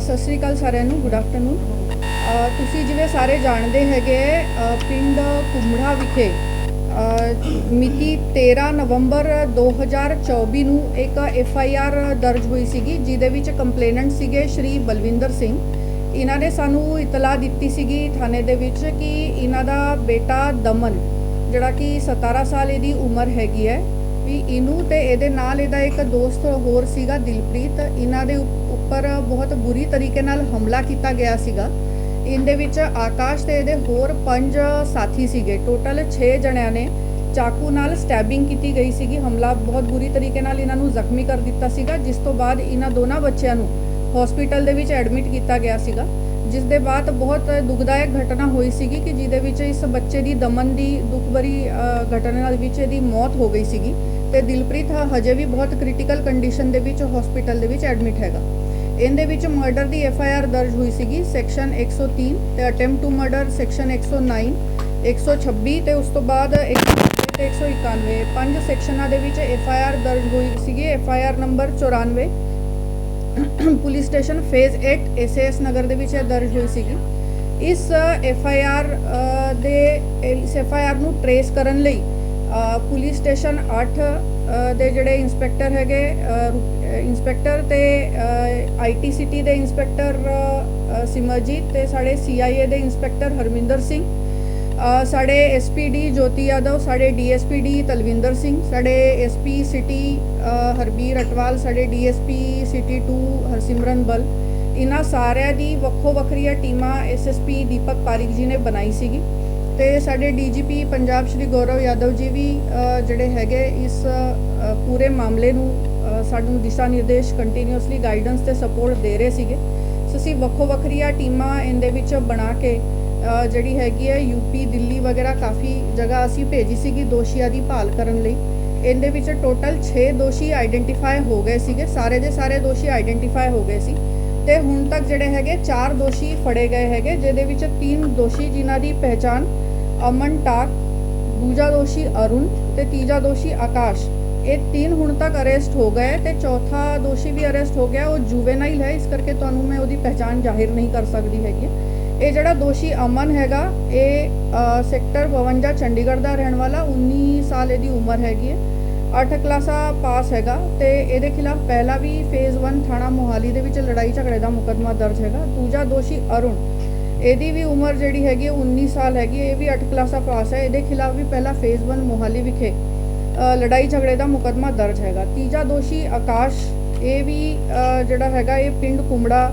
ਸਤਿ ਸ੍ਰੀ ਅਕਾਲ ਸਾਰਿਆਂ ਨੂੰ good afternoon ਤੁਸੀਂ ਜਿਵੇਂ ਸਾਰੇ ਜਾਣਦੇ ਹੈਗੇ ਅ, ਪਿੰਡ ਕੁੰਮੜਾ ਵਿਖੇ ਮਿਤੀ 13 ਨਵੰਬਰ 2024 ਨੂੰ ਇੱਕ ਐਫ ਆਈ ਆਰ ਦਰਜ ਹੋਈ ਸੀਗੀ ਜਿਹਦੇ ਵਿੱਚ ਕੰਪਲੇਨੈਂਟ ਸੀਗੇ ਸ਼੍ਰੀ ਬਲਵਿੰਦਰ ਸਿੰਘ। ਇਹਨਾਂ ਨੇ ਸਾਨੂੰ ਇਤਲਾਹ ਦਿੱਤੀ ਸੀਗੀ ਥਾਣੇ ਦੇ ਵਿੱਚ ਕਿ ਇਹਨਾਂ ਦਾ ਬੇਟਾ ਦਮਨ ਜਿਹੜਾ ਕਿ 17 ਸਾਲ ਇਹਦੀ ਉਮਰ ਹੈਗੀ ਹੈ ਵੀ ਇਹਨੂੰ ਤੇ ਇਹਦੇ ਨਾਲ ਇਹਦਾ ਇੱਕ ਦੋਸਤ ਹੋਰ ਸੀਗਾ ਦਿਲਪ੍ਰੀਤ। ਇਹਨਾਂ ਦੇ ਉੱਪਰ ਬਹੁਤ ਬੁਰੀ ਤਰੀਕੇ ਨਾਲ ਹਮਲਾ ਕੀਤਾ ਗਿਆ ਸੀਗਾ। ਇਹਦੇ ਵਿੱਚ ਆਕਾਸ਼ ਤੇ ਇਹਦੇ ਹੋਰ ਪੰਜ ਸਾਥੀ ਸੀਗੇ। ਟੋਟਲ 6 ਜਣਿਆਂ ਨੇ ਚਾਕੂ ਨਾਲ ਸਟੈਬਿੰਗ ਕੀਤੀ ਗਈ ਸੀਗੀ। ਹਮਲਾ ਬਹੁਤ ਬੁਰੀ ਤਰੀਕੇ ਨਾਲ ਇਹਨਾਂ ਨੂੰ ਜ਼ਖਮੀ ਕਰ ਦਿੱਤਾ ਸੀਗਾ। ਜਿਸ ਤੋਂ ਬਾਅਦ ਇਹਨਾਂ ਦੋਨਾਂ ਬੱਚਿਆਂ ਨੂੰ ਹਸਪੀਟਲ ਦੇ ਵਿੱਚ ਐਡਮਿਟ ਕੀਤਾ ਗਿਆ ਸੀਗਾ। ਜਿਸ ਦੇ ਬਾਅਦ ਬਹੁਤ ਦੁਖਦਾਇਕ ਘਟਨਾ ਹੋਈ ਸੀਗੀ ਕਿ ਜਿਹਦੇ ਵਿੱਚ ਇਸ ਬੱਚੇ ਦੀ ਦਮਨ ਦੀ ਦੁਖਭਰੀ ਅ, ਘਟਨਾ ਨਾਲ ਵਿੱਚ ਇਹਦੀ ਮੌਤ ਹੋ ਗਈ ਸੀਗੀ। ਤੇ ਦਿਲਪ੍ਰੀਤ ਹ- ਹਜੇ ਵੀ ਬਹੁਤ ਕ੍ਰਿਟੀਕਲ ਕੰਡੀਸ਼ਨ ਦੇ ਵਿੱਚ ਹਸਪੀਟਲ ਦੇ ਵਿੱਚ ਐਡਮਿਟ ਹੈਗਾ। ਇਹਦੇ ਵਿੱਚ ਮਰਡਰ ਦੀ ਐਫ ਆਈ ਆਰ ਦਰਜ ਹੋਈ ਸੀਗੀ ਸੈਕਸ਼ਨ 103 ਤੇ ਅਟੈਂਪਟ ਟੂ ਮਰਡਰ ਸੈਕਸ਼ਨ 109 126 ਤੇ ਉਸ ਤੋਂ ਬਾਅਦ 190 ਤੇ 191 ਪੰਜ ਸੈਕਸ਼ਨਾਂ ਦੇ ਵਿੱਚ ਐਫ ਆਈ ਆਰ ਦਰਜ ਹੋਈ ਸੀਗੀ। F I R number 94 police station phase 8 SS Nagar ਦੇ ਵਿੱਚ ਇਹ ਦਰਜ ਹੋਈ ਸੀਗੀ। ਇਸ ਐਫ ਆਈ ਆਰ ਦੇ, ਇਸ ਐਫ ਆਈ ਆਰ ਨੂੰ ਟਰੇਸ ਕਰਨ ਲਈ ਪੁਲਿਸ ਸਟੇਸ਼ਨ 8 ਦੇ ਜਿਹੜੇ ਇੰਸਪੈਕਟਰ ਹੈਗੇ ਅ, ਰੂ- ਅ, ਇੰਸਪੈਕਟਰ ਤੇ ਆਈਟੀ ਸਿਟੀ ਦੇ ਇੰਸਪੈਕਟਰ ਸਿਮਰਜੀਤ ਤੇ ਸਾਡੇ ਸੀਆਈਏ ਦੇ ਇੰਸਪੈਕਟਰ ਹਰਮਿੰਦਰ ਸਿੰਘ ਅ, ਸਾਡੇ ਐਸਪੀਡੀ ਜੋਤੀ ਯਾਦਵ ਸਾਡੇ ਡੀਐਸਪੀਡੀ ਤਲਵਿੰਦਰ ਸਿੰਘ ਸਾਡੇ ਐਸਪੀ ਸਿਟੀ ਹਰਬੀਰ ਅਟਵਾਲ ਸਾਡੇ ਡੀਐਸਪੀ ਸਿਟੀ 2 ਹਰਸਿਮਰਨ ਬਲ ਇਹਨਾਂ ਸਾਰਿਆਂ ਦੀ ਵੱਖੋ ਵੱਖਰੀਆਂ ਟੀਮਾਂ ਐਸਐਸਪੀ ਦੀਪਕ ਪਾਰਿਕ ਜੀ ਨੇ ਬਣਾਈ ਸੀਗੀ। ਤੇ ਸਾਡੇ ਡੀਜੀਪੀ ਪੰਜਾਬ ਸ਼੍ਰੀ ਗੌਰਵ ਯਾਦਵ ਜੀ ਵੀ ਜਿਹੜੇ ਹੈਗੇ ਇਸ ਪੂਰੇ ਮਾਮਲੇ ਨੂੰ ਸਾਨੂੰ ਦਿਸ਼ਾ ਨਿਰਦੇਸ਼ ਕੰਟੀਨਿਊਸਲੀ ਗਾਈਡੈਂਸ ਤੇ ਸਪੋਰਟ ਦੇ ਰਹੇ ਸੀਗੇ। ਸੋ ਅਸੀਂ ਵੱਖੋ ਵੱਖਰੀਆਂ ਟੀਮਾਂ ਇਹਦੇ ਵਿੱਚ ਬਣਾ ਕੇ ਜਿਹੜੀ ਹੈਗੀ ਹੈ ਯੂਪੀ ਦਿੱਲੀ ਵਗੈਰਾ ਕਾਫੀ ਜਗ੍ਹਾ ਅਸੀਂ ਭੇਜੀ ਸੀਗੀ ਦੋਸ਼ੀਆਂ ਦੀ ਭਾਲ ਕਰਨ ਲਈ। ਇਹਦੇ ਵਿੱਚ ਟੋਟਲ 6 ਦੋਸ਼ੀ ਆਈਡੈਂਟੀਫਾਈ ਹੋ ਗਏ ਸੀਗੇ, ਸਾਰੇ ਦੇ ਸਾਰੇ ਦੋਸ਼ੀ ਆਈਡੈਂਟੀਫਾਈ ਹੋ ਗਏ ਸੀ। ਤੇ ਹੁਣ ਤੱਕ ਜਿਹੜੇ ਹੈਗੇ 4 ਦੋਸ਼ੀ ਫੜੇ ਗਏ ਹੈਗੇ, ਜਿਹਦੇ ਵਿੱਚ 3 ਦੋਸ਼ੀ ਜਿਨ੍ਹਾਂ ਦੀ ਪਹਿਚਾਣ ਅਮਨ ਟਾਕ, ਦੂਜਾ ਦੋਸ਼ੀ ਅਰੁਣ ਤੇ ਤੀਜਾ ਦੋਸ਼ੀ ਆਕਾਸ਼। ਇਹ ਤਿੰਨ ਹੁਣ ਤੱਕ ਅਰੈਸਟ ਹੋ ਗਏ ਤੇ ਚੌਥਾ ਦੋਸ਼ੀ ਵੀ ਅਰੈਸਟ ਹੋ ਗਿਆ, ਉਹ ਜੁਵੇਨਾਈਲ ਹੈ। ਇਸ ਕਰਕੇ ਤੁਹਾਨੂੰ ਮੈਂ ਉਹਦੀ ਪਹਿਚਾਨ ਜ਼ਾਹਿਰ ਨਹੀਂ ਕਰ ਸਕਦੀ ਹੈਗੀ। ਇਹ ਜਿਹੜਾ ਦੋਸ਼ੀ ਅਮਨ ਹੈਗਾ, ਇਹ ਸੈਕਟਰ 52 ਚੰਡੀਗੜ੍ਹ ਦਾ ਰਹਿਣ ਵਾਲਾ 19 ਸਾਲ ਇਹਦੀ ਉਮਰ ਹੈਗੀ ਹੈ। 8 ਕਲਾਸਾਂ ਪਾਸ ਹੈਗਾ ਤੇ ਇਹਦੇ ਖਿਲਾਫ ਪਹਿਲਾ ਵੀ ਫੇਜ਼ 1 ਥਾਣਾ ਮੋਹਾਲੀ ਦੇ ਵਿੱਚ ਲੜਾਈ ਝਗੜੇ ਦਾ ਮੁਕੱਦਮਾ ਦਰਜ ਹੈਗਾ। ਦੂਜਾ ਦੋਸ਼ੀ ਅਰੁਣ। ਇਹਦੀ ਵੀ ਉਮਰ ਜਿਹੜੀ ਹੈਗੀ ਹੈ 19 ਸਾਲ ਹੈਗੀ ਇਹ ਵੀ 8 ਕਲਾਸਾਂ ਪਾਸ ਹੈ ਇਹਦੇ ਖਿਲਾਫ ਵੀ ਪਹਿਲਾ ਫੇਜ਼ 1 ਮੋਹਾਲੀ ਵਿਖੇ ਲੜਾਈ ਝਗੜੇ ਦਾ ਮੁਕੱਦਮਾ ਦਰਜ ਹੈਗਾ। ਤੀਜਾ ਦੋਸ਼ੀ ਆਕਾਸ਼, ਇਹ ਵੀ ਜਿਹੜਾ ਹੈਗਾ, ਇਹ ਪਿੰਡ ਕੁੰਮੜਾ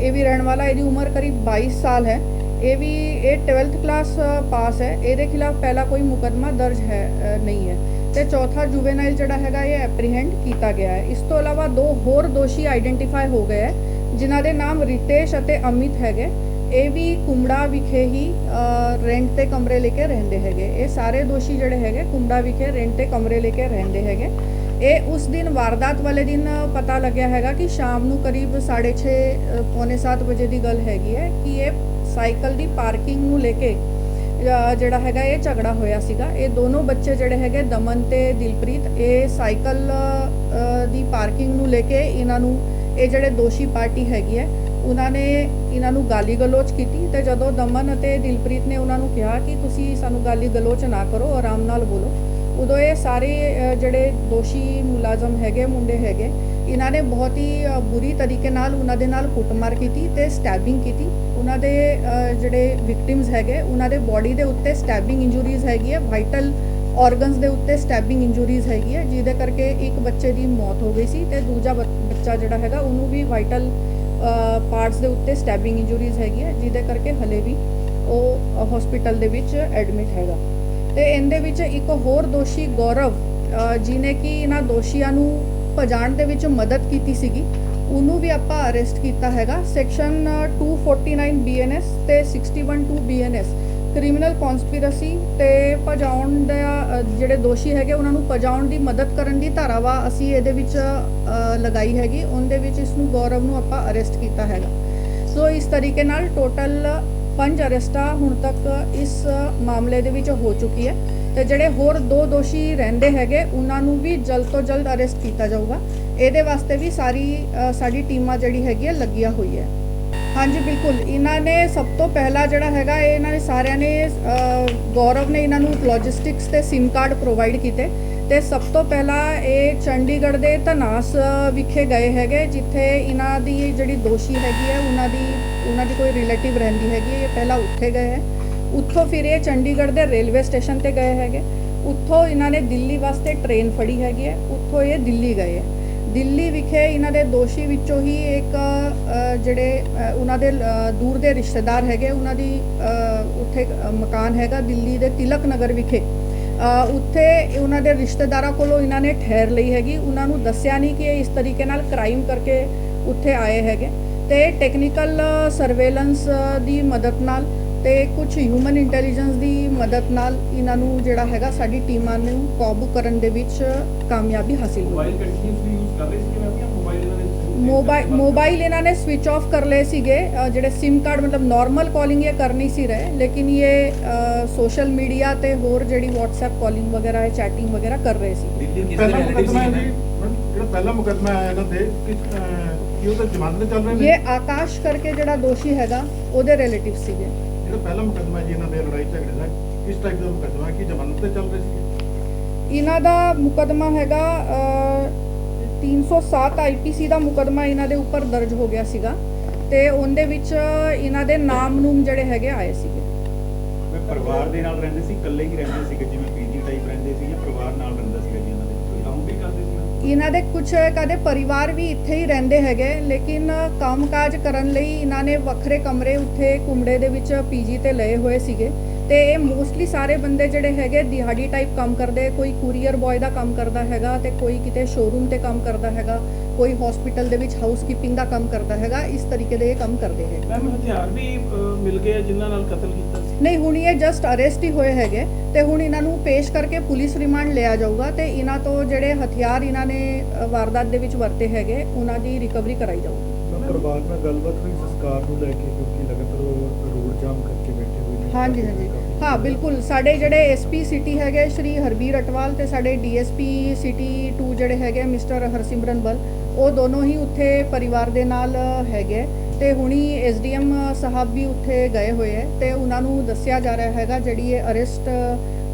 ਇਹ ਵੀ ਰਹਿਣ ਵਾਲਾ, ਇਹਦੀ ਉਮਰ ਕਰੀਬ 22 ਸਾਲ ਹੈ। ਇਹ ਵੀ, ਇਹ 12th ਕਲਾਸ ਪਾਸ ਹੈ। ਇਹਦੇ ਖਿਲਾਫ ਪਹਿਲਾ ਕੋਈ ਮੁਕੱਦਮਾ ਦਰਜ ਹੈ ਨਹੀਂ ਹੈ। ਤੇ ਚੌਥਾ ਜੁਵੇਨਾਈਲ ਜਿਹੜਾ ਹੈਗਾ, ਇਹ ਐਪਰੀਹੈਂਡ ਕੀਤਾ ਗਿਆ ਹੈ। ਇਸ ਤੋਂ ਇਲਾਵਾ ਦੋ ਹੋਰ ਦੋਸ਼ੀ ਆਈਡੈਂਟੀਫਾਈ ਹੋ ਗਏ ਹੈ, ਜਿਨ੍ਹਾਂ ਦੇ ਨਾਮ ਰਿਤੇਸ਼ ਅਤੇ ਅਮਿਤ ਹੈਗੇ। ਇਹ ਵੀ ਕੁੰਬੜਾ ਵਿਖੇ ਹੀ ਰੈਂਟ ਤੇ ਕਮਰੇ ਲੈ ਕੇ ਰਹਿੰਦੇ ਹੈਗੇ। ਇਹ ਸਾਰੇ ਦੋਸ਼ੀ ਜਿਹੜੇ ਹੈਗੇ, ਕੁੰਮੜਾ ਵਿਖੇ ਰੈਂਟ ਤੇ ਕਮਰੇ ਲੈ ਕੇ ਰਹਿੰਦੇ ਹੈਗੇ। ਇਹ ਉਸ ਦਿਨ ਵਾਰਦਾਤ ਵਾਲੇ ਦਿਨ ਪਤਾ ਲੱਗਿਆ ਹੈਗਾ ਕਿ ਸ਼ਾਮ ਨੂੰ ਕਰੀਬ 6:30 ਪੌਣੇ 7 ਵਜੇ ਦੀ ਗੱਲ ਹੈਗੀ ਹੈ ਕਿ ਇਹ ਸਾਈਕਲ ਦੀ ਪਾਰਕਿੰਗ ਨੂੰ ਲੈ ਕੇ ਜਿਹੜਾ ਹੈਗਾ ਇਹ ਝਗੜਾ ਹੋਇਆ ਸੀਗਾ। ਇਹ ਦੋਨੋਂ ਬੱਚੇ ਜਿਹੜੇ ਹੈਗੇ, ਦਮਨ ਤੇ ਦਿਲਪ੍ਰੀਤ, ਇਹ ਸਾਈਕਲ ਦੀ ਪਾਰਕਿੰਗ ਨੂੰ ਲੈ ਕੇ ਇਹਨਾਂ ਨੂੰ, ਇਹ ਜਿਹੜੇ ਦੋਸ਼ੀ ਪਾਰਟੀ ਹੈਗੀ ਹੈ ਉਹਨਾਂ ਨੇ ਇਹਨਾਂ ਨੂੰ ਗਾਲੀ ਗਲੋਚ ਕੀਤੀ ਤੇ ਜਦੋਂ ਦਮਨ ਅਤੇ ਦਿਲਪ੍ਰੀਤ ਨੇ ਉਹਨਾਂ ਨੂੰ ਕਿਹਾ ਕਿ ਤੁਸੀਂ ਸਾਨੂੰ ਗਾਲੀ ਗਲੋਚ ਨਾ ਕਰੋ, ਆਰਾਮ ਨਾਲ ਬੋਲੋ, ਉਦੋਂ ਇਹ ਸਾਰੇ ਜਿਹੜੇ ਦੋਸ਼ੀ ਮੁਲਾਜ਼ਮ ਹੈਗੇ, ਮੁੰਡੇ ਹੈਗੇ, ਇਹਨਾਂ ਨੇ ਬਹੁਤ ਹੀ ਬੁਰੀ ਤਰੀਕੇ ਨਾਲ ਉਹਨਾਂ ਦੇ ਨਾਲ ਕੁੱਟਮਾਰ ਕੀਤੀ ਤੇ ਸਟੈਬਿੰਗ ਕੀਤੀ। ਉਹਨਾਂ ਦੇ ਜਿਹੜੇ ਵਿਕਟਿਮਸ ਹੈਗੇ, ਉਹਨਾਂ ਦੇ ਬਾਡੀ ਦੇ ਉੱਤੇ ਸਟੈਬਿੰਗ ਇੰਜਰੀਜ਼ ਹੈਗੀ ਹੈ ਵਾਈਟਲ ਆਰਗਨਸ ਦੇ ਉੱਤੇ ਸਟੈਬਿੰਗ ਇੰਜਰੀਜ਼ ਹੈਗੀ ਹੈ, ਜਿਹਦੇ ਕਰਕੇ ਇੱਕ ਬੱਚੇ ਦੀ ਮੌਤ ਹੋ ਗਈ ਸੀ ਤੇ ਦੂਜਾ ਬੱਚ- ਬੱਚਾ ਜਿਹੜਾ ਹੈਗਾ, ਉਹਨੂੰ ਵੀ ਵਾਈਟਲ ਪਾਰਟਸ ਦੇ ਉੱਤੇ ਸਟੈਬਿੰਗ ਇੰਜਰੀਜ਼ ਹੈਗੀ ਹੈ ਜਿਹਦੇ ਕਰਕੇ ਹਲੇ ਵੀ ਉਹ ਹਸਪੀਟਲ ਦੇ ਵਿੱਚ ਐਡਮਿਟ ਹੈਗਾ। ਤੇ ਇਹਦੇ ਵਿੱਚ ਇੱਕ ਹੋਰ ਦੋਸ਼ੀ ਗੌਰਵ ਅ, ਜਿਹਨੇ ਕਿ ਇਹਨਾਂ ਦੋਸ਼ੀਆਂ ਨੂੰ ਭਜਾਣ ਦੇ ਵਿੱਚ ਮਦਦ ਕੀਤੀ ਸੀਗੀ ਉਹਨੂੰ ਵੀ ਆਪਾਂ ਅਰੈਸਟ ਕੀਤਾ ਹੈਗਾ। ਸੈਕਸ਼ਨ 249 ਬੀਐਨਐਸ ਤੇ 612 ਬੀਐਨਐਸ ਕ੍ਰਿਮੀਨਲ ਕਨਸਪੀਰੇਸੀ ਤੇ ਭਜਾਉਣ ਦਾ ਜਿਹੜੇ ਦੋਸ਼ੀ ਹੈਗੇ, ਉਹਨਾਂ ਨੂੰ ਭਜਾਉਣ ਦੀ ਮਦਦ ਕਰਨ ਦੀ ਧਾਰਾਵਾ ਅਸੀਂ ਇਹਦੇ ਵਿੱਚ ਲਗਾਈ ਹੈਗੀ। ਉਹਦੇ ਵਿੱਚ ਇਸ ਨੂੰ ਗੌਰਵ ਨੂੰ ਆਪਾਂ ਅਰੈਸਟ ਕੀਤਾ ਹੈਗਾ। ਸੋ ਇਸ ਤਰੀਕੇ ਨਾਲ ਟੋਟਲ ਪੰਜ ਅਰੈਸਟਾਂ ਹੁਣ ਤੱਕ ਇਸ ਮਾਮਲੇ ਦੇ ਵਿੱਚ ਹੋ ਚੁੱਕੀ ਹੈ। ਤੇ ਜਿਹੜੇ ਹੋਰ ਦੋ ਦੋਸ਼ੀ ਰਹਿੰਦੇ ਹੈਗੇ, ਉਹਨਾਂ ਨੂੰ ਵੀ ਜਲਦ ਤੋਂ ਜਲਦ ਅਰੈਸਟ ਕੀਤਾ ਜਾਊਗਾ। ਇਹਦੇ ਵਾਸਤੇ ਵੀ ਸਾਰੀ ਸਾਡੀ ਟੀਮਾਂ ਜਿਹੜੀ ਹੈਗੀ ਹੈ ਲੱਗੀਆਂ ਹੋਈ ਹੈ। ਹਾਂਜੀ, ਬਿਲਕੁਲ। ਇਹਨਾਂ ਨੇ ਸਭ ਤੋਂ ਪਹਿਲਾ ਜਿਹੜਾ ਹੈਗਾ, ਇਹ ਇਹਨਾਂ ਨੇ ਸਾਰਿਆਂ ਨੇ ਗੌਰਵ ਨੇ ਇਹਨਾਂ ਨੂੰ ਲੌਜਿਸਟਿਕਸ ਤੇ SIM ਕਾਰਡ ਪ੍ਰੋਵਾਈਡ ਕੀਤੇ। ਤੇ ਸਭ ਤੋਂ ਪਹਿਲਾਂ ਇਹ ਚੰਡੀਗੜ੍ਹ ਦੇ ਧਨਾਸ ਵਿਖੇ ਗਏ ਹੈਗੇ, ਜਿੱਥੇ ਇਹਨਾਂ ਦੀ ਜਿਹੜੀ ਦੋਸ਼ੀ ਹੈਗੀ ਹੈ, ਉਹਨਾਂ ਦੀ ਉਹਨਾਂ ਦੀ ਕੋਈ ਰਿਲੇਟਿਵ ਰਹਿੰਦੀ ਹੈਗੀ ਹੈ, ਇਹ ਪਹਿਲਾਂ ਉੱਥੇ ਗਏ ਹੈ। ਉੱਥੋਂ ਫਿਰ ਇਹ ਚੰਡੀਗੜ੍ਹ ਦੇ ਰੇਲਵੇ ਸਟੇਸ਼ਨ ਤੇ ਗਏ ਹੈਗੇ। ਉੱਥੋਂ ਇਹਨਾਂ ਨੇ ਦਿੱਲੀ ਵਾਸਤੇ ਟ੍ਰੇਨ ਫੜੀ ਹੈਗੀ ਹੈ, ਉੱਥੋਂ ਇਹ ਦਿੱਲੀ ਗਏ ਹੈ। ਦਿੱਲੀ ਵਿਖੇ ਇਹਨਾਂ ਦੇ ਦੋਸ਼ੀ ਵਿੱਚੋਂ ਹੀ ਇੱਕ ਜਿਹੜੇ ਉਹਨਾਂ ਦੇ ਦੂਰ ਦੇ ਰਿਸ਼ਤੇਦਾਰ ਹੈਗੇ, ਉਹਨਾਂ ਦੀ ਉੱਥੇ ਮਕਾਨ ਹੈਗਾ ਦਿੱਲੀ ਦੇ ਤਿਲਕ ਨਗਰ ਵਿਖੇ। ਉੱਥੇ ਉਹਨਾਂ ਦੇ ਰਿਸ਼ਤੇਦਾਰਾਂ ਕੋਲੋਂ ਇਹਨਾਂ ਨੇ ਠਹਿਰ ਲਈ ਹੈਗੀ। ਉਹਨਾਂ ਨੂੰ ਦੱਸਿਆ ਨਹੀਂ ਕਿ ਇਹ ਇਸ ਤਰੀਕੇ ਨਾਲ ਕ੍ਰਾਈਮ ਕਰਕੇ ਉੱਥੇ ਆਏ ਹੈਗੇ। ਤੇ ਟੈਕਨੀਕਲ ਸਰਵੇਲੈਂਸ ਦੀ ਮਦਦ ਨਾਲ ਤੇ ਕੁਝ ਹਿਊਮਨ ਇੰਟੈਲੀਜੈਂਸ ਦੀ ਮਦਦ ਨਾਲ ਇਹਨਾਂ ਨੂੰ ਜਿਹੜਾ ਹੈਗਾ ਸਾਡੀ ਟੀਮਾਂ ਨੂੰ ਕਾਬੂ ਕਰਨ ਦੇ ਵਿੱਚ ਕਾਮਯਾਬੀ ਹਾਸਿਲ ਹੋਈ। ਮੋਬਾਈਲ ਕੰਟੀਨਿਊਸਲੀ ਯੂਜ਼ ਕਰ ਰਹੇ ਸੀ ਕਿ ਮੈਂ ਆਪਣਾ ਮੋਬਾਈਲ ਇਹਨਾਂ ਨੇ ਮੋਬਾਈਲ ਮੋਬਾਈਲ ਇਹਨਾਂ ਨੇ ਸਵਿਚ ਆਫ ਕਰ ਲਏ ਸੀਗੇ। ਜਿਹੜੇ SIM ਕਾਰਡ ਮਤਲਬ ਨਾਰਮਲ ਕਾਲਿੰਗ ਇਹ ਕਰ ਨਹੀਂ ਸੀ ਰਹੇ ਲੇਕਿਨ ਇਹ ਸੋਸ਼ਲ ਮੀਡੀਆ ਤੇ ਹੋਰ ਜਿਹੜੀ WhatsApp ਕਾਲਿੰਗ ਵਗੈਰਾ ਹੈ ਚੈਟਿੰਗ ਵਗੈਰਾ ਕਰ ਰਹੇ ਸੀ। ਪਹਿਲਾ ਮੁਕੱਦਮਾ ਜਿਹੜਾ ਪਹਿਲਾ ਹੈ ਇਹਨਾਂ ਤੇ ਕੀ ਉਹ ਤਾਂ ਜ਼ਮਾਨਤ ਚੱਲ ਰਹੇ ਨੇ? ਇਹ ਆਕਾਸ਼ ਕਰਕੇ ਜਿਹੜਾ ਦੋਸ਼ੀ ਹੈਗਾ ਉਹਦੇ ਰਿਲੇਟਿਵ ਸੀਗੇ। ਜਿਹੜਾ ਪਹਿਲਾ ਮੁਕੱਦਮਾ ਜੀ ਇਹਨਾਂ ਦੇ ਲੜਾਈ ਝਗੜੇ ਦਾ ਕਿਸ ਟਾਈਪ ਦਾ ਮੁਕੱਦਮਾ ਹੈ? ਕੀ ਜ਼ਮਾਨਤ ਤੇ ਚੱਲ ਰਹੇ ਸੀ ਇਹਨਾਂ ਦਾ ਮੁਕਦਮਾ ਹੈਗਾ ਅ, 307 ਆਈਪੀਸੀ ਦਾ ਮੁਕਦਮਾ ਇਹਨਾਂ ਦੇ ਉੱਪਰ ਦਰਜ ਹੋ ਗਿਆ ਸੀਗਾ ਤੇ ਉਹਦੇ ਵਿੱਚ ਇਹਨਾਂ ਦੇ ਨਾਮ ਨੂਮ ਜਿਹੜੇ ਹੈਗੇ ਆਏ ਸੀਗੇ ਮੈਂ ਪਰਿਵਾਰ ਦੇ ਨਾਲ ਰਹਿੰਦੇ ਸੀ ਇਕੱਲੇ ਹੀ ਰਹਿੰਦੇ ਸੀਗੇ ਜਿਵੇਂ ਪੀਜੀ ਟਾਈਪ ਰਹਿੰਦੇ ਸੀ ਜਾਂ ਪਰਿਵਾਰ ਨਾਲ ਰਹਿੰਦਾ ਇਹਨਾਂ ਦੇ ਕੁਝ ਕਦੇ ਪਰਿਵਾਰ ਵੀ ਇੱਥੇ ਹੀ ਰਹਿੰਦੇ ਹੈਗੇ, ਲੇਕਿਨ ਕੰਮਕਾਜ ਕਰਨ ਲਈ ਇਹਨਾਂ ਨੇ ਵੱਖਰੇ ਕਮਰੇ ਉੱਥੇ ਕੁੰਮੜੇ ਦੇ ਵਿੱਚ ਪੀਜੀ ਤੇ ਲਏ ਹੋਏ ਸੀਗੇ। ਤੇ ਇਹ ਮੋਸਟਲੀ ਸਾਰੇ ਬੰਦੇ ਜਿਹੜੇ ਹੈਗੇ ਦਿਹਾੜੀ ਟਾਈਪ ਕੰਮ ਕਰਦੇ, ਕੋਈ ਕੁਰੀਅਰ ਬॉय ਦਾ ਕੰਮ ਕਰਦਾ ਹੈਗਾ ਤੇ ਕੋਈ ਕਿਤੇ ਸ਼ੋਰੂਮ ਤੇ ਕੰਮ ਕਰਦਾ ਹੈਗਾ, ਕੋਈ ਹਸਪੀਟਲ ਦੇ ਵਿੱਚ ਹਾਊਸਕੀਪਿੰਗ ਦਾ ਕੰਮ ਕਰਦਾ ਹੈਗਾ, ਇਸ ਤਰੀਕੇ ਦੇ ਇਹ ਕੰਮ ਕਰਦੇ ਹੈਗੇ। ਮੈਮ ਹਥਿਆਰ ਵੀ ਮਿਲ ਗਏ ਆ ਜਿਨ੍ਹਾਂ ਨਾਲ ਕਤਲ ਕੀਤਾ? ਨਹੀਂ ਹੁਣ ਇਹ ਜਸਟ ਅਰੈਸਟ ਹੀ ਹੋਏ ਹੈਗੇ ਤੇ ਹੁਣ ਇਹਨਾਂ ਨੂੰ ਪੇਸ਼ ਕਰਕੇ ਪੁਲਿਸ ਰਿਮਾਂਡ ਲਿਆ ਜਾਊਗਾ ਤੇ ਇਹਨਾਂ ਤੋਂ ਜਿਹੜੇ ਹਥਿਆਰ ਇਹਨਾਂ ਨੇ ਵਾਰਦਾਤ ਦੇ ਵਿੱਚ ਵਰਤੇ ਹੈਗੇ ਉਹਨਾਂ ਦੀ ਰਿਕਵਰੀ ਕਰਾਈ ਜਾਊਗੀ। ਪਰਿਵਾਰ ਨਾਲ ਗੱਲਬਾਤ ਹੋਈ ਸੰਸਕਾਰ ਨੂੰ ਲੈ ਕੇ ਕਿਉਂਕਿ ਲਗਾਤਾਰ ਰੋਡ ਜਾਮ ਕਰਕੇ ਬੈਠੇ ਹੋਏ ਨੇ। ਹਾਂਜੀ ਹਾਂਜੀ। ਹਾਂ ਬਿਲਕੁਲ। ਸਾਡੇ ਜਿਹੜੇ ਐਸਪੀ ਸਿਟੀ ਹੈਗੇ ਸ਼੍ਰੀ ਹਰਬੀਰ ਅਟਵਾਲ ਤੇ ਸਾਡੇ ਡੀਐਸਪੀ ਸਿਟੀ 2 ਜਿਹੜੇ ਹੈਗੇ ਮਿਸਟਰ ਹਰਸਿਮਰਨ ਬਲ ਉਹ ਦੋਨੋਂ ਹੀ ਉੱਥੇ ਪਰਿਵਾਰ ਦੇ ਨਾਲ ਹੈਗੇ। ਤੇ ਹੁਣੀ ਐਸਡੀਐਮ ਸਾਹਿਬ ਵੀ ਉੱਥੇ ਗਏ ਹੋਏ ਹੈ ਤੇ ਉਹਨਾਂ ਨੂੰ ਦੱਸਿਆ ਜਾ ਰਿਹਾ ਹੈਗਾ ਜਿਹੜੀ ਇਹ ਅਰੈਸਟ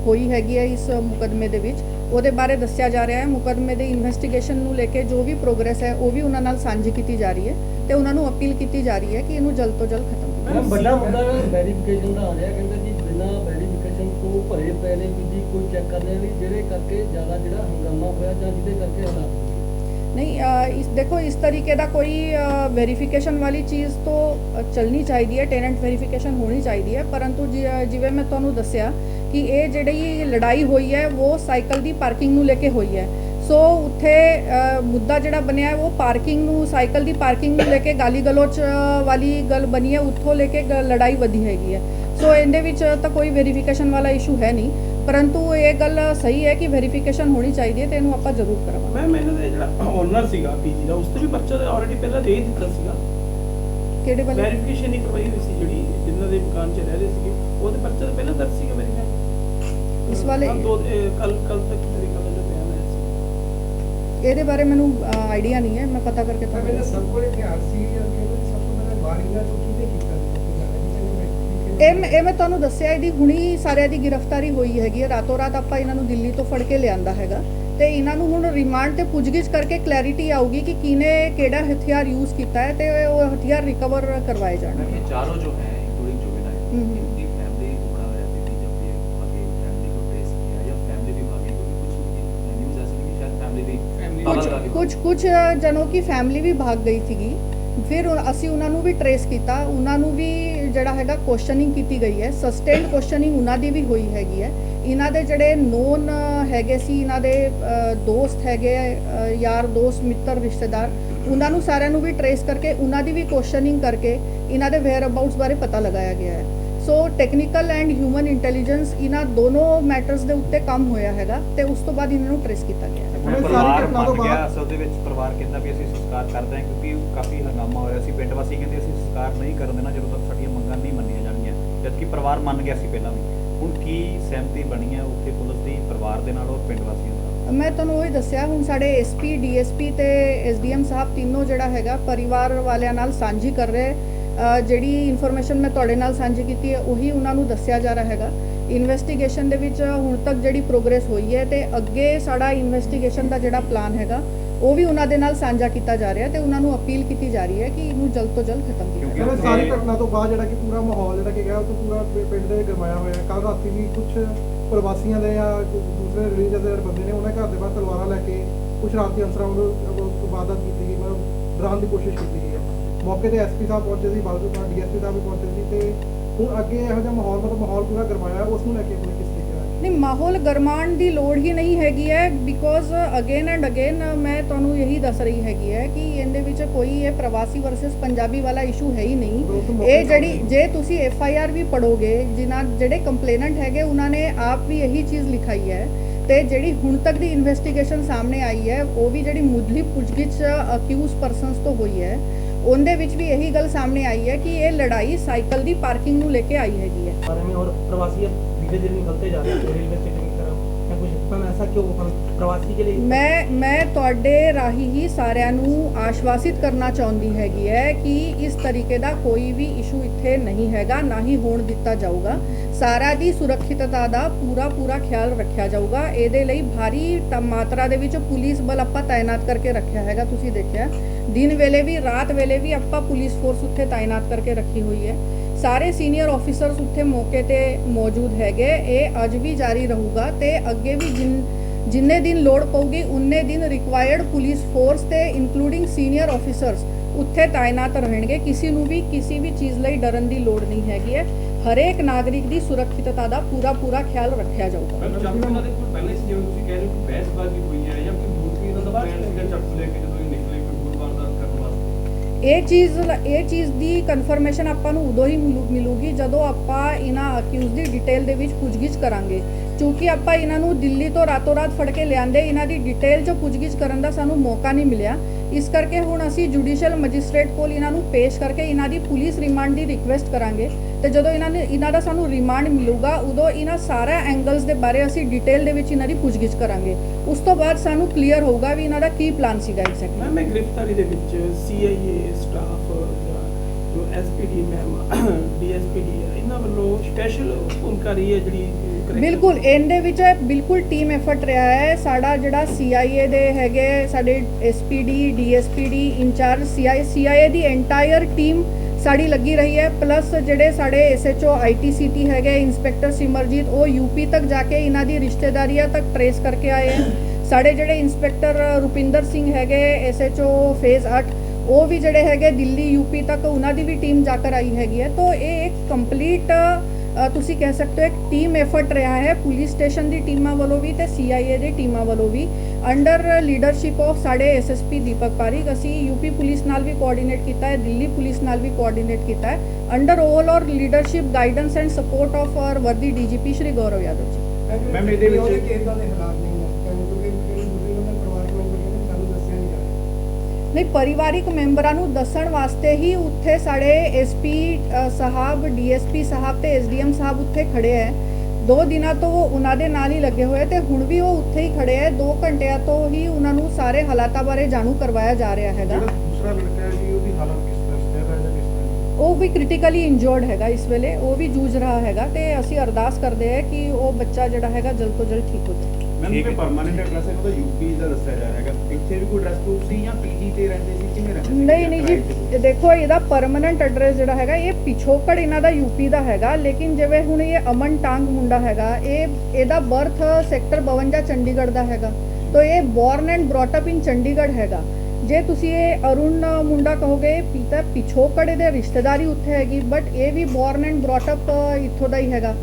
ਹੋਈ ਹੈਗੀ ਹੈ ਇਸ ਮੁਕਦਮੇ ਦੇ ਵਿੱਚ, ਉਹਦੇ ਬਾਰੇ ਦੱਸਿਆ ਜਾ ਰਿਹਾ ਹੈ। ਮੁਕਦਮੇ ਦੇ ਇਨਵੈਸਟੀਗੇਸ਼ਨ ਨੂੰ ਲੈ ਕੇ ਜੋ ਵੀ ਪ੍ਰੋਗਰੈਸ ਹੈ, ਉਹ ਵੀ ਉਹਨਾਂ ਨਾਲ ਸਾਂਝੀ ਕੀਤੀ ਜਾ ਰਹੀ ਹੈ ਤੇ ਉਹਨਾਂ ਨੂੰ ਅਪੀਲ ਕੀਤੀ ਜਾ ਰਹੀ ਹੈ ਕਿ ਇਹਨੂੰ ਜਲਦ ਤੋਂ ਜਲਦ ਖਤਮ ਕੀਤਾ ਮੈਮ ਵੱਡਾ ਮੁੱਦਾ ਵੈਰੀਫਿਕੇਸ਼ਨ ਦਾ ਆ ਰਿਹਾ, ਕਹਿੰਦੇ ਜੀ ਬਿਨਾਂ ਵੈਰੀਫਿਕੇਸ਼ਨ ਤੋਂ ਭਰੇ ਪਏ ਨੇ ਵੀ ਕੋਈ ਚੈੱਕ ਕਰਨੇ ਨਹੀਂ ਜਿਹੜੇ ਕਰਕੇ ਜ਼ਿਆਦਾ ਜਿਹੜਾ ਹੰਗਾਮਾ ਹੋਇਆ ਜਾਂ ਜਿਹਦੇ ਕਰਕੇ ਹਾਲਾਤ ਹੋਏ। ਨਹੀਂ ਅ, ਇਸ ਦੇਖੋ ਇਸ ਤਰੀਕੇ ਦਾ ਕੋਈ ਵੈਰੀਫਿਕੇਸ਼ਨ ਵਾਲੀ ਚੀਜ਼ ਤੋਂ ਚੱਲਣੀ ਚਾਹੀਦੀ ਹੈ ਟੈਨੈਂਟ ਵੈਰੀਫਿਕੇਸ਼ਨ ਹੋਣੀ ਚਾਹੀਦੀ ਹੈ। ਪਰੰਤੂ ਜਿ- ਜਿਵੇਂ ਮੈਂ ਤੁਹਾਨੂੰ ਦੱਸਿਆ ਕਿ ਇਹ ਜਿਹੜੀ ਲੜਾਈ ਹੋਈ ਹੈ ਉਹ ਸਾਈਕਲ ਦੀ ਪਾਰਕਿੰਗ ਨੂੰ ਲੈ ਕੇ ਹੋਈ ਹੈ। ਸੋ ਉੱਥੇ ਮੁੱਦਾ ਜਿਹੜਾ ਬਣਿਆ ਹੈ ਉਹ ਪਾਰਕਿੰਗ ਨੂੰ ਸਾਈਕਲ ਦੀ ਪਾਰਕਿੰਗ ਨੂੰ ਲੈ ਕੇ ਗਾਲੀ ਗਲੋਚ ਵਾਲੀ ਗੱਲ ਬਣੀ ਹੈ। ਉੱਥੋਂ ਲੈ ਕੇ ਗ- ਲੜਾਈ ਵਧੀ ਹੈਗੀ ਹੈ। ਸੋ ਇਹਦੇ ਵਿੱਚ ਤਾਂ ਕੋਈ ਵੈਰੀਫਿਕੇਸ਼ਨ ਵਾਲਾ ਇਸ਼ੂ ਹੈ ਨਹੀਂ। ਪਰੰਤੂ ਇਹ ਗੱਲ ਸਹੀ ਹੈ ਕਿ ਵੈਰੀਫਿਕੇਸ਼ਨ ਹੋਣੀ ਚਾਹੀਦੀ ਹੈ ਤੇ ਇਹਨੂੰ ਆਪਾਂ ਜ਼ਰੂਰ ਕਰਾਂਗੇ। ਮੈਮ ਇਹਨਾਂ ਦੇ ਜਿਹੜਾ ਓਨਰ ਸੀਗਾ ਪੀਜੀ ਦਾ ਉਸ ਤੇ ਵੀ ਪਰਚਾ ਆਲਰੇਡੀ ਪਹਿਲਾਂ ਦੇ ਦਿੱਤਾ ਸੀਗਾ। ਕਿਹੜੇ ਵਾਲੇ? ਵੈਰੀਫਿਕੇਸ਼ਨ ਹੀ ਕਰਵਾਈ ਹੋਈ ਸੀ ਜਿਹੜੀ ਜਿਨ੍ਹਾਂ ਦੇ ਮਕਾਨ 'ਚ ਰਹਿ ਰਹੇ ਸੀਗੇ ਉਹਦੇ ਪਰਚਾ ਤਾਂ ਪਹਿਲਾਂ ਦਰਜ ਸੀਗਾ ਮੇਰੇ ਖਿਆਲ ਇਸ ਵਾਲੇ ਕੱਲ ਕੱਲ ਤੱਕ ਮੇਰੇ ਕੱਲ ਜੋ ਬਿਆਨ ਆਇਆ ਸੀ। ਇਹਦੇ ਬਾਰੇ ਮੈਨੂੰ ਆਈਡੀਆ ਨਹੀਂ ਹੈ ਮੈਂ ਪਤਾ ਕਰਕੇ ਤਾਂ ਮੇਰੇ ਤੁਹਾਨੂੰ ਸਭ ਕੋਲ ਇਤਿਹਾਸ ਸੀ ਜਾਂ ਇਹ ਮੈਂ- ਇਹ ਮੈਂ ਤੁਹਾਨੂੰ ਦੱਸਿਆ ਇਹਦੀ ਹੁਣੀ ਸਾਰਿਆਂ ਦੀ ਗ੍ਰਿਫਤਾਰੀ ਹੋਈ ਹੈਗੀ ਹੈ ਰਾਤੋਂ ਰਾਤ ਆਪਾਂ ਇਹਨਾਂ ਨੂੰ ਦਿੱਲੀ ਤੋਂ ਫੜ ਕੇ ਲਿਆਂਦਾ ਹੈਗਾ ਤੇ ਇਹਨਾਂ ਨੂੰ ਹੁਣ ਰਿਮਾਂਡ ਤੇ ਪੁੱਛਗਿੱਛ ਕਰਕੇ ਕਲੈਰਿਟੀ ਆਊਗੀ ਕਿ ਕਿਨੇ ਕਿਹੜਾ ਹਥਿਆਰ ਯੂਜ਼ ਕੀਤਾ ਹੈ ਤੇ ਉਹ ਹਥਿਆਰ ਰਿਕਵਰ ਕਰਵਾਏ ਜਾਣਗੇ ये चारों जो हैं इंक्लूडिंग जुवेनाइल हम्म। इनकी फैमिली गुमराह रहती थी जब ये भागे फैमिली को ट्रेस किया या फैमिली भी भागे क्योंकि कुछ न्यूज़ ऐसी थी कि शायद फैमिली भी ताला ਕੁਝ लगा के ਕੁਝ ਕੁਝ ਜਨੋਂ ਕੀ ਫੈਮਿਲੀ ਵੀ ਭਾਗ ਗਈ ਸੀਗੀ ਫਿਰ ਉਹ- ਅਸੀਂ ਉਹਨਾਂ ਨੂੰ ਵੀ ਟਰੇਸ ਕੀਤਾ ਉਹਨਾਂ ਨੂੰ ਵੀ ਜਿਹੜਾ ਹੈਗਾ ਕੁਐਸਚਨਿੰਗ ਕੀਤੀ ਗਈ ਹੈ ਸਸਟੇਨਡ ਕੁਐਸਚਨਿੰਗ ਉਹਨਾਂ ਦੀ ਵੀ ਹੋਈ ਹੈਗੀ ਹੈ। ਇਹਨਾਂ ਦੇ ਜਿਹੜੇ ਨੋਨ ਹੈਗੇ ਸੀ ਇਹਨਾਂ ਦੇ ਦੋਸਤ ਹੈਗੇ ਯਾਰ ਦੋਸਤ ਮਿੱਤਰ ਰਿਸ਼ਤੇਦਾਰ ਉਹਨਾਂ ਨੂੰ ਸਾਰਿਆਂ ਨੂੰ ਵੀ ਟਰੇਸ ਕਰਕੇ ਉਹਨਾਂ ਦੀ ਵੀ ਕੁਐਸਚਨਿੰਗ ਕਰਕੇ ਇਹਨਾਂ ਦੇ ਵੇਅਰ ਅਬਾਊਟਸ ਬਾਰੇ ਪਤਾ ਲਗਾਇਆ ਗਿਆ ਹੈ। So technical and human intelligence ਇਹਨਾਂ ਦੋਨੋਂ ਮੈਟਰਸ ਦੇ ਉੱਤੇ ਕੰਮ ਹੋਇਆ ਹੈਗਾ ਤੇ ਉਸ ਤੋਂ ਬਾਅਦ ਇਹਨਾਂ ਨੂੰ ਟਰੇਸ ਕੀਤਾ ਗਿਆ ਹੈ। ਪਰਿਵਾਰ ਘਟਨਾ ਤੋਂ ਮੰਨ ਗਿਆ ਬਾਅਦ- ਅਸਲ ਦੇ ਵਿੱਚ ਪਰਿਵਾਰ ਕਹਿੰਦਾ ਵੀ ਅਸੀਂ ਸੰਸਕਾਰ ਕਰਦੇ ਹਾਂ ਕਿਉਂਕਿ ਕਾਫੀ ਵਾਸੀ ਕਹਿੰਦੇ ਅਸੀਂ ਸੰਸਕਾਰ ਨਹੀਂ ਕਰਨ ਦੇਣਾ, ਜਦੋਂ ਤੱਕ ਸਾਡੀਆਂ ਮੰਗਾਂ ਨਹੀਂ ਮੰਨੀਆਂ ਜਾਣਗੀਆਂ। ਜਦਕਿ ਪਰਿਵਾਰ ਮੰਨ ਗਿਆ ਸੀ ਪਹਿਲਾਂ ਵੀ। ਹੁਣ ਕੀ ਸਹਿਮਤੀ ਬਣੀ ਹੈ ਉੱਥੇ ਪੁਲਿਸ ਦੀ, ਪਰਿਵਾਰ ਦੇ ਨਾਲ ਔਰ ਪਿੰਡ ਵਾਸੀਆਂ ਨਾਲ? ਮੈਂ ਤੁਹਾਨੂੰ ਉਹੀ ਦੱਸਿਆ, ਹੁਣ ਸਾਡੇ ਐਸਪੀ ਡੀਐਸਪੀ ਤੇ ਐਸਡੀਐਮ ਸਾਹਿਬ ਤਿੰਨੋਂ ਜਿਹੜਾ ਹੈਗਾ, ਪਰਿਵਾਰ ਵਾਲਿਆਂ ਨਾਲ ਸਾਂਝੀ ਕਰ ਰਹੇ ਜਿਹੜੀ ਇਨਫੋਰਮੇਸ਼ਨ ਮੈਂ ਤੁਹਾਡੇ ਨਾਲ ਸਾਂਝੀ ਕੀਤੀ ਹੈ, ਉਹੀ ਉਹਨਾਂ ਨੂੰ ਦੱਸਿਆ ਜਾ ਰਿਹਾ ਹੈਗਾ। ਇਨਵੈਸਟੀਗੇਸ਼ਨ ਦੇ ਵਿੱਚ ਹੁਣ ਤੱਕ ਜਿਹੜੀ ਪ੍ਰੋਗਰੈਸ ਹੋਈ ਹੈ ਤੇ ਅੱਗੇ ਸਾਡਾ ਇਨਵੈਸਟੀਗੇਸ਼ਨ ਦਾ ਜਿਹੜਾ ਪਲਾਨ ਹੈਗਾ ਉਹ ਵੀ ਉਹਨਾਂ ਦੇ ਨਾਲ ਸਾਂਝਾ ਕੀਤਾ ਜਾ ਰਿਹਾ ਤੇ ਉਹਨਾਂ ਨੂੰ ਅਪੀਲ ਕੀਤੀ ਜਾ ਰਹੀ ਹੈ ਕਿ ਇਹਨੂੰ ਜਲਦ ਤੋਂ ਜਲਦ ਖਤਮ ਕੀਤਾ ਕਿਉਂਕਿ ਸਰ ਜਾਵੇ ਘਟਨਾ ਤੋਂ ਬਾਅਦ ਜਿਹੜਾ ਕਿ ਪੂਰਾ ਮਾਹੌਲ ਜਿਹੜਾ ਕਿ ਗਿਆ ਉਹ ਤੋਂ ਪੂਰਾ ਪਿੰਡ ਦੇ ਗਰਮਾਇਆ ਹੋਇਆ। ਹੈ ਕੱਲ ਰਾਤੀ ਵੀ ਕੁਝ ਪ੍ਰਵਾਸੀਆਂ ਦੇ ਜਾਂ ਦੂਸਰੇ ਰਿਲੀਜੀਅਸ ਦੇ ਬੰਦੇ ਨੇ ਉਹਨਾਂ ਘਰ ਦੇ ਬਾਹਰ ਤਲਵਾਰਾਂ ਲੈ ਕੇ ਕੁਝ ਰਾਤੀ ਅਨਸਰਾਂ ਵੱਲੋਂ ਵਾਰਦਾਤ ਕੀਤੀ ਗਈ ਮਤਲਬ ਡਰਾਉਣ ਦੀ ਕੋਸ਼ਿਸ਼ ਕੀਤੀ ਗਈ ਹੈ। ਮੌਕੇ ਤੇ ਐਸਪੀ ਸਾਹਿਬ ਪਹੁੰਚੇ ਸੀ ਸਾਹਿਬ ਡੀਐਸਪੀ ਸਾਹਿਬ ਵੀ ਪਹੁੰਚੇ ਸੀ ਤੇ ਹੁਣ ਅੱਗੇ ਇਹੋ ਜਿਹਾ ਮਾਹੌਲ ਮਤਲਬ ਮਾਹੌਲ ਪੂਰਾ ਗਰਮਾਇਆ ਉਸ ਨੂੰ ਲੈ ਕੇ ਕਿਸ ਨਾਲ ਨਹੀਂ ਮਾਹੌਲ ਗਰਮਾਣ ਦੀ ਲੋੜ ਹੀ ਨਹੀਂ ਹੈਗੀ ਹੈ ਬਿਕੋਜ਼ ਅਗੇਨ ਐਂਡ ਅਗੇਨ ਮੈਂ ਤੁਹਾਨੂੰ ਇਹੀ ਦੱਸ ਰਹੀ ਹੈਗੀ ਹੈ ਕਿ ਇਹਦੇ ਵਿੱਚ ਕੋਈ ਇਹ ਪ੍ਰਵਾਸੀ ਵਰਸਸ ਪੰਜਾਬੀ ਵਾਲਾ ਇਸ਼ੂ ਹੈ ਹੀ ਨਹੀਂ। ਇਹ ਜਿਹੜੀ ਜੇ ਤੁਸੀਂ ਐਫ ਆਈ ਆਰ ਵੀ ਪੜੋਗੇ ਜਿਨ੍ਹਾਂ ਜਿਹੜੇ ਕੰਪਲੇਨੈਂਟ ਹੈਗੇ ਉਹਨਾਂ ਨੇ ਆਪ ਵੀ ਇਹੀ ਚੀਜ਼ ਲਿਖਾਈ ਹੈ ਤੇ ਜਿਹੜੀ ਹੁਣ ਤੱਕ ਦੀ ਇਨਵੈਸਟੀਗੇਸ਼ਨ ਸਾਹਮਣੇ ਆਈ ਹੈ ਉਹ ਵੀ ਜਿਹੜੀ ਮੁੱਢਲੀ ਪੁੱਛਗਿੱਛ ਅਕਿਊਜ਼ ਪਰਸਨਸ ਤੋਂ ਹੋਈ ਹੈ ਉਹਦੇ ਵਿੱਚ ਵੀ ਇਹੀ ਗੱਲ ਸਾਹਮਣੇ ਆਈ ਹੈ ਕਿ ਇਹ ਲੜਾਈ ਸਾਈਕਲ ਦੀ ਪਾਰਕਿੰਗ ਨੂੰ ਲੈ ਕੇ ਆਈ ਹੈਗੀ ਹੈ। ਪਰ ਮੈਂ ਹੋਰ ਪ੍ਰਵਾਸੀ धीरे धीरे निकलते जा रहे हैं रेलवे स्टेशन की तरफ या कुछ हम ऐसा क्यों हम प्रवासी के लिए ਮੈਂ ਮੈਂ ਤੁਹਾਡੇ ਰਾਹੀਂ ਹੀ ਸਾਰਿਆਂ ਨੂੰ ਆਸ਼ਵਾਸਿਤ ਕਰਨਾ ਚਾਹੁੰਦੀ ਹੈਗੀ ਹੈ ਕਿ ਇਸ ਤਰੀਕੇ ਦਾ ਕੋਈ ਵੀ ਇਸ਼ੂ ਇੱਥੇ ਨਹੀਂ ਹੈਗਾ ਨਾ ਹੀ ਹੋਣ ਦਿੱਤਾ ਜਾਊਗਾ ਸਾਰਾ ਦੀ ਸੁਰੱਖਿਅਤਾ ਦਾ ਪੂਰਾ ਪੂਰਾ ਖਿਆਲ ਰੱਖਿਆ ਜਾਊਗਾ ਇਹਦੇ ਲਈ ਭਾਰੀ ਤ- ਮਾਤਰਾ ਦੇ ਵਿੱਚ ਪੁਲਿਸ ਬਲ ਆਪਾਂ ਤਾਇਨਾਤ ਕਰਕੇ ਰੱਖਿਆ ਹੈਗਾ ਤੁਸੀਂ ਦੇਖਿਆ ਦਿਨ ਵੇਲੇ ਵੀ ਰਾਤ ਵੇਲੇ ਵੀ ਆਪਾਂ ਪੁਲਿਸ ਫੋਰਸ ਉੱਥੇ ਤਾਇਨਾਤ ਕਰਕੇ ਰੱਖੀ ਹੋਈ ਹੈ ਸਾਰੇ ਸੀਨੀਅਰ ਆਫੀਸਰਸ ਉੱਥੇ ਮੌਕੇ ਤੇ ਮੌਜੂਦ ਹੈਗੇ। ਇਹ ਅੱਜ ਵੀ ਜਾਰੀ ਰਹੂਗਾ ਤੇ ਅੱਗੇ ਵੀ ਜਿਨ, ਜਿੰਨੇ ਦਿਨ ਲੋੜ ਪਊਗੀ, ਉਨੇ ਦਿਨ ਰਿਕੁਆਇਰਡ ਪੁਲਿਸ ਫੋਰਸ ਤੇ ਇਨਕਲੂਡਿੰਗ ਸੀਨੀਅਰ ਆਫੀਸਰਸ ਉੱਥੇ ਤਾਇਨਾਤ ਰਹਿਣਗੇ। ਕਿਸੇ ਨੂੰ ਵੀ, ਕਿਸੇ ਵੀ ਚੀਜ਼ ਲਈ ਡਰਨ ਦੀ ਲੋੜ ਨਹੀਂ ਹੈਗੀ ਹੈ। ਹਰੇਕ ਨਾਗਰਿਕ ਦੀ ਸੁਰੱਖਿਅਤਾ ਦਾ ਪੂਰਾ ਪੂਰਾ ਖਿਆਲ ਰੱਖਿਆ ਜਾਊਗਾ। ਮੈਂ ਉਹਨਾਂ ਦੇ ਕੋਲ ਪਹਿਲੇ ਸੀ ਜਿਵੇਂ ਤੁਸੀਂ ਕਹਿ ਰਹੇ ਹੋ ਕਿ ਬਹਿਸਬਾਜ਼ੀ ਹੋਈ ਹੈ ਜਾਂ ਕੋਈ ਹੋਰ ਇਹਨਾਂ ਦਾ ਪਲਾਨ ਸੀਗਾ, ਚਾਕੂ ਲੈ ਕੇ ਜਦੋਂ ਇਹ ਨਿਕਲੇ ਕੋਈ ਹੋਰ ਵਾਰਦਾਤ ਕਰਨ ਵਾਸਤੇ ਇਹ ਚੀਜ਼ ਇਹ ਚੀਜ਼ ਦੀ ਕਨਫਰਮੇਸ਼ਨ ਆਪਾਂ ਨੂੰ ਉਦੋਂ ਹੀ ਮਿਲੂ- ਮਿਲੂਗੀ ਜਦੋਂ ਆਪਾਂ ਇਹਨਾਂ ਅਕਿਊਜ਼ ਦੀ ਡਿਟੇਲ ਦੇ ਵਿੱਚ ਪੁੱਛਗਿੱਛ ਕਰਾਂਗੇ। ਕਿਉਂਕਿ ਆਪਾਂ ਇਹਨਾਂ ਨੂੰ ਦਿੱਲੀ ਤੋਂ ਰਾਤੋਂ ਰਾਤ ਫੜ ਕੇ ਲਿਆਂਦੇ, ਇਹਨਾਂ ਦੀ ਡਿਟੇਲ 'ਚ ਪੁੱਛਗਿੱਛ ਕਰਨ ਦਾ ਸਾਨੂੰ ਮੌਕਾ ਨਹੀਂ ਮਿਲਿਆ। ਇਸ ਕਰਕੇ ਹੁਣ ਅਸੀਂ ਜੁਡੀਸ਼ੀਅਲ ਮੈਜਿਸਟ੍ਰੇਟ ਕੋਲ ਇਹਨਾਂ ਨੂੰ ਪੇਸ਼ ਕਰਕੇ ਇਹਨਾਂ ਦੀ ਪੁਲਿਸ ਰਿਮਾਂਡ ਦੀ ਰਿਕੁਐਸਟ ਕਰਾਂਗੇ। ਤੇ ਜਦੋਂ ਇਹਨਾਂ ਨੇ ਇਹਨਾਂ ਦਾ ਸਾਨੂੰ ਰਿਮਾਂਡ ਮਿਲੂਗਾ ਉਦੋਂ ਇਹਨਾਂ ਸਾਰਾ ਐਂਗਲਸ ਦੇ ਬਾਰੇ ਅਸੀਂ ਡਿਟੇਲ ਦੇ ਵਿੱਚ ਇਹਨਾਂ ਦੀ ਪੁੱਛਗਿੱਛ ਕਰਾਂਗੇ। ਉਸ ਤੋਂ ਬਾਅਦ ਸਾਨੂੰ ਕਲੀਅਰ ਹੋਊਗਾ ਵੀ ਇਹਨਾਂ ਦਾ ਕੀ ਪਲਾਨ ਸੀਗਾ ਐਗਜ਼ੈਕਟਲੀ ਮੈਮ ਮੈਂ ਗ੍ਰਿਫਤਾਰੀ ਦੇ ਵਿੱਚ ਸੀਆਈਏ ਸਟਾਫ ਜਾਂ ਐਸਪੀਡੀ ਮੈਮ ਡੀਐਸਪੀਡੀ ਇਹਨਾਂ ਵੱਲੋਂ ਸਪੈਸ਼ਲ ਭੂਮਿਕਾ ਰਹੀ ਹੈ ਜਿਹੜੀ ਬਿਲਕੁਲ ਇਹਦੇ ਵਿੱਚ ਬਿਲਕੁਲ ਟੀਮ ਐਫਰਟ ਰਿਹਾ ਹੈ। ਸਾਡਾ ਜਿਹੜਾ ਸੀਆਈਏ ਦੇ ਹੈਗੇ ਸਾਡੇ ਐਸਪੀਡੀ ਡੀਐਸਪੀਡੀ ਸੀਆਈ ਸੀਆਈਏ ਦੀ ਐਂਟਾਇਰ ਟੀਮ ਸਾਡੀ ਲੱਗੀ ਰਹੀ ਹੈ ਪਲੱਸ ਜਿਹੜੇ ਸਾਡੇ ਐਸਐਚਓ ਆਈਟੀਸੀਟੀ ਹੈਗੇ ਇੰਸਪੈਕਟਰ ਸਿਮਰਜੀਤ, ਉਹ ਯੂਪੀ ਤੱਕ ਜਾ ਕੇ ਇਹਨਾਂ ਦੀ ਰਿਸ਼ਤੇਦਾਰੀਆਂ ਤੱਕ ਟਰੇਸ ਕਰਕੇ ਆਏ ਹੈ। ਸਾਡੇ ਜਿਹੜੇ ਇੰਸਪੈਕਟਰ ਰੁਪਿੰਦਰ ਸਿੰਘ ਹੈਗੇ ਐਸਐਚਓ ਫੇਜ਼ 8 ਉਹ ਵੀ ਜਿਹੜੇ ਹੈਗੇ ਦਿੱਲੀ ਯੂਪੀ ਤੱਕ ਉਹਨਾਂ ਦੀ ਵੀ ਟੀਮ ਜਾ ਕਰ ਆਈ ਹੈਗੀ ਹੈ। ਤਾਂ ਇਹ ਇੱਕ ਕੰਪਲੀਟ ਤੁਸੀਂ ਕਹਿ ਸਕਦੇ ਹੋ ਇੱਕ ਟੀਮ ਐਫਰਟ ਰਿਹਾ ਹੈ। ਪੁਲਿਸ ਸਟੇਸ਼ਨ ਦੀ ਟੀਮਾਂ ਵੱਲੋਂ ਵੀ ਤੇ ਸੀਆਈਏ ਦੀ ਟੀਮਾਂ ਵੱਲੋਂ ਵੀ। ਅੰਡਰ ਲੀਡਰਸ਼ਿਪ ਆਫ ਸਾਡੇ ਐਸਐਸਪੀ ਦੀਪਕ ਪਾਰੀਕ ਅਸੀਂ ਯੂਪੀ ਪੁਲਿਸ ਨਾਲ ਵੀ ਕੋਆਰਡੀਨੇਟ ਕੀਤਾ ਹੈ ਦਿੱਲੀ ਪੁਲਿਸ ਨਾਲ ਵੀ ਕੋਆਰਡੀਨੇਟ ਕੀਤਾ ਹੈ। Under overall our leadership guidance and support of our worthy DGP Shri Gaurav Yadav ji. Ma'am, ਇਹਦੇ ਵਿੱਚ- ਕੇਸ ਦਾ ਦੇ ਹਾਲਾਤ ਨਹੀਂ ਨਹੀਂ ਪਰਿਵਾਰਿਕ ਮੈਂਬਰਾਂ ਨੂੰ ਦੱਸਣ ਵਾਸਤੇ ਹੀ ਉੱਥੇ ਸਾਡੇ ਐਸਪੀ ਸਾਹਿਬ ਡੀਐਸਪੀ ਸਾਹਿਬ ਤੇ ਐਸਡੀਐਮ ਸਾਹਿਬ ਉੱਥੇ ਖੜੇ ਹੈ। ਦੋ ਦਿਨਾਂ ਤੋਂ ਉਹ ਉਹਨਾਂ ਦੇ ਨਾਲ ਹੀ ਲੱਗੇ ਹੋਏ ਤੇ ਹੁਣ ਵੀ ਉਹ ਉੱਥੇ ਹੀ ਖੜੇ ਹੈ 2 ਘੰਟਿਆਂ ਤੋਂ ਹੀ ਉਹਨਾਂ ਨੂੰ ਸਾਰੇ ਹਾਲਾਤਾਂ ਬਾਰੇ ਜਾਣੂ ਕਰਵਾਇਆ ਜਾ ਰਿਹਾ ਹੈਗਾ। ਜਿਹੜਾ ਦੂਸਰਾ ਲੜਕਾ ਹੈ ਜੀ ਉਹਦੀ ਹਾਲਤ ਕਿਸ ਤਰ੍ਹਾਂ ਸਥਿਰ ਹੈ ਜਾਂ ਕਿਸ ਤਰ੍ਹਾਂ? ਉਹ ਵੀ ਕ੍ਰਿਟੀਕਲੀ ਇੰਜਰਡ ਹੈਗਾ ਇਸ ਵੇਲੇ। ਉਹ ਵੀ ਜੂਝ ਰਿਹਾ ਹੈਗਾ ਤੇ ਅਸੀਂ ਅਰਦਾਸ ਕਰਦੇ ਹਾਂ ਕਿ ਉਹ ਬੱਚਾ ਜਿਹੜਾ ਹੈਗਾ ਜਲਦ ਤੋਂ ਜਲਦ ਠੀਕ ਹੋ ਇਹ ਹੈ। ਪਰਮਾਨੈਂਟ ਐਡਰੈਸ ਹੈ ਉਹਦਾ ਯੂਪੀ ਦਾ ਦੱਸਿਆ ਜਾ ਰਿਹਾ ਹੈਗਾ। ਇੱਥੇ ਵੀ ਕੋਈ ਐਡਰੈਸ ਪ੍ਰੂਫ ਸੀ ਜਾਂ ਪੀਜੀ ਤੇ ਰਹਿੰਦੇ ਸੀ? ਕਿਵੇਂ ਰਹਿੰਦੇ ਸੀ? ਨਹੀਂ ਨਹੀਂ ਜੀ ਦੇਖੋ ਇਹਦਾ ਪਰਮਨੈਂਟ ਐਡਰੈਸ ਜਿਹੜਾ ਹੈਗਾ ਇਹ ਪਿਛੋਕੜ ਇਹਨਾਂ ਦਾ ਯੂਪੀ ਦਾ ਹੈਗਾ ਲੇਕਿਨ ਜਿਵੇਂ ਹੁਣ ਇਹ ਅਮਨ ਟਾਂਗ ਮੁੰਡਾ ਹੈਗਾ ਇਹ ਇਹਦਾ ਬਰਥ ਸੈਕਟਰ 52 ਚੰਡੀਗੜ੍ਹ ਦਾ ਹੈਗਾ। ਤੋ ਇਹ born and brought up in Chandigarh ਹੈਗਾ। ਜੇ ਤੁਸੀਂ ਇਹ ਅਰੁਣ ਮੁੰਡਾ ਕਹੋਗੇ ਪੀਤਾ ਪਿਛੋਕੜ ਇਹਦੇ ਰਿਸ਼ਤੇਦਾਰੀ ਉੱਥੇ ਹੈਗੀ ਬਟ ਇਹ ਵੀ ਬੋਰਨ ਐਂਡ ਬ੍ਰੌਟ ਅਪ ਇੱਥੋਂ ਦਾ ਹੀ ਹੈਗਾ।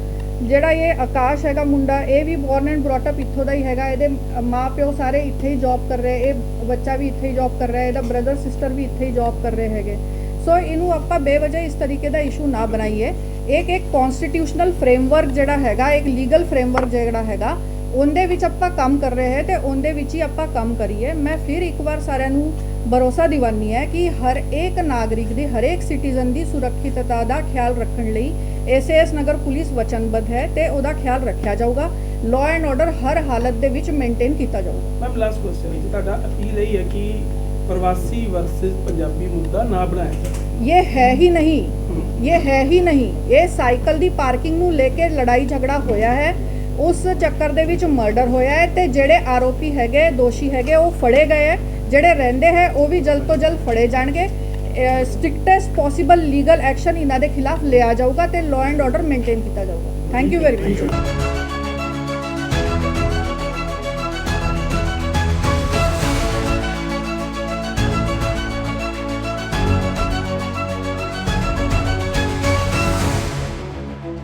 ਜਿਹੜਾ ਇਹ ਆਕਾਸ਼ ਹੈਗਾ ਮੁੰਡਾ, ਇਹ ਵੀ ਬੋਰਨ ਐਂਡ ਬ੍ਰੌਟ ਅਪ ਇੱਥੋਂ ਦਾ ਹੀ ਹੈਗਾ, ਇਹਦੇ ਮਾਂ ਪਿਓ ਸਾਰੇ ਇੱਥੇ ਹੀ ਜੌਬ ਕਰ ਰਹੇ, ਇਹ ਬੱਚਾ ਵੀ ਇੱਥੇ ਹੀ ਜੌਬ ਕਰ ਰਿਹਾ, ਇਹਦਾ ਬ੍ਰਦਰ ਸਿਸਟਰ ਵੀ ਇੱਥੇ ਹੀ ਜੌਬ ਕਰ ਰਹੇ ਹੈਗੇ। ਸੋ ਇਹਨੂੰ ਆਪਾਂ ਬੇਵਜ੍ਹਾ ਇਸ ਤਰੀਕੇ ਦਾ ਇਸ਼ੂ ਨਾ ਬਣਾਈਏ। ਇੱਕ ਇੱਕ ਕਨਸਟੀਟਿਊਸ਼ਨਲ ਫਰੇਮਵਰਕ ਜਿਹੜਾ ਹੈਗਾ, ਇੱਕ ਲੀਗਲ ਫਰੇਮਵਰਕ ਜਿਹੜਾ ਹੈਗਾ, ਉਹਦੇ ਵਿੱਚ ਆਪਾਂ ਕੰਮ ਕਰ ਰਹੇ ਹੈ ਤੇ ਉਹਦੇ ਵਿੱਚ ਹੀ ਆਪਾਂ ਕੰਮ ਕਰੀਏ। ਮੈਂ ਫਿਰ ਇੱਕ ਵਾਰ ਸਾਰਿਆਂ ਨੂੰ ਭਰੋਸਾ ਦਿਵਾਨੀ ਹੈ ਕਿ ਹਰ ਇੱਕ ਨਾਗਰਿਕ ਦੀ, ਹਰੇਕ ਸਿਟੀਜ਼ਨ ਦੀ ਸੁਰੱਖਿਅਤਤਾ ਦਾ ਖਿਆਲ ਰੱਖਣ ਲਈ ਐਸਐਸ ਨਗਰ ਪੁਲਿਸ ਵਚਨਬੱਧ ਹੈ ਤੇ ਉਹਦਾ ਖਿਆਲ ਰੱਖਿਆ ਜਾਊਗਾ। ਲਾਅ ਐਂਡ ਆਰਡਰ ਹਰ ਹਾਲਤ ਦੇ ਵਿੱਚ ਮੇਨਟੇਨ ਕੀਤਾ ਜਾਊਗਾ। ਮੈਮ ਲਾਸਟ ਕੁਐਸਚਨ ਜੀ। ਤੁਹਾਡਾ ਅਪੀਲ ਇਹ ਹੈ ਕਿ ਪ੍ਰਵਾਸੀ ਵਰਸਸ ਪੰਜਾਬੀ ਮੁੱਦਾ ਨਾ ਬਣਾਇਆ ਜਾਵੇ। ਇਹ ਹੈ ਹੀ ਨਹੀਂ। ਇਹ ਹੈ ਹੀ ਨਹੀਂ। ਇਹ ਸਾਈਕਲ ਦੀ ਪਾਰਕਿੰਗ ਨੂੰ ਲੈ ਕੇ ਲੜਾਈ ਝਗੜਾ ਹੋਇਆ ਹੈ। ਉਸ ਚੱਕਰ ਦੇ ਵਿੱਚ ਮਰਡਰ ਹੋਇਆ ਹੈ ਤੇ ਜਿਹੜੇ ਆਰੋਪੀ ਹੈਗੇ ਦੋਸ਼ੀ ਹੈਗੇ ਉਹ ਫੜੇ ਗਏ ਹੈ। ਜਿਹੜੇ ਰਹਿੰਦੇ ਹੈ ਉਹ ਵੀ ਜਲਦ ਤੋਂ ਜਲਦ ਫੜੇ ਜਾਣਗੇ। ਸਟ੍ਰਿਕਟੈਸਟ ਪੋਸੀਬਲ ਲੀਗਲ ਐਕਸ਼ਨ ਇਹਨਾਂ ਦੇ ਖਿਲਾਫ ਲਿਆ ਜਾਊਗਾ ਤੇ ਲਾਅ ਐਂਡ ਆਰਡਰ ਮੇਨਟੇਨ ਕੀਤਾ ਜਾਊਗਾ। Thank you very much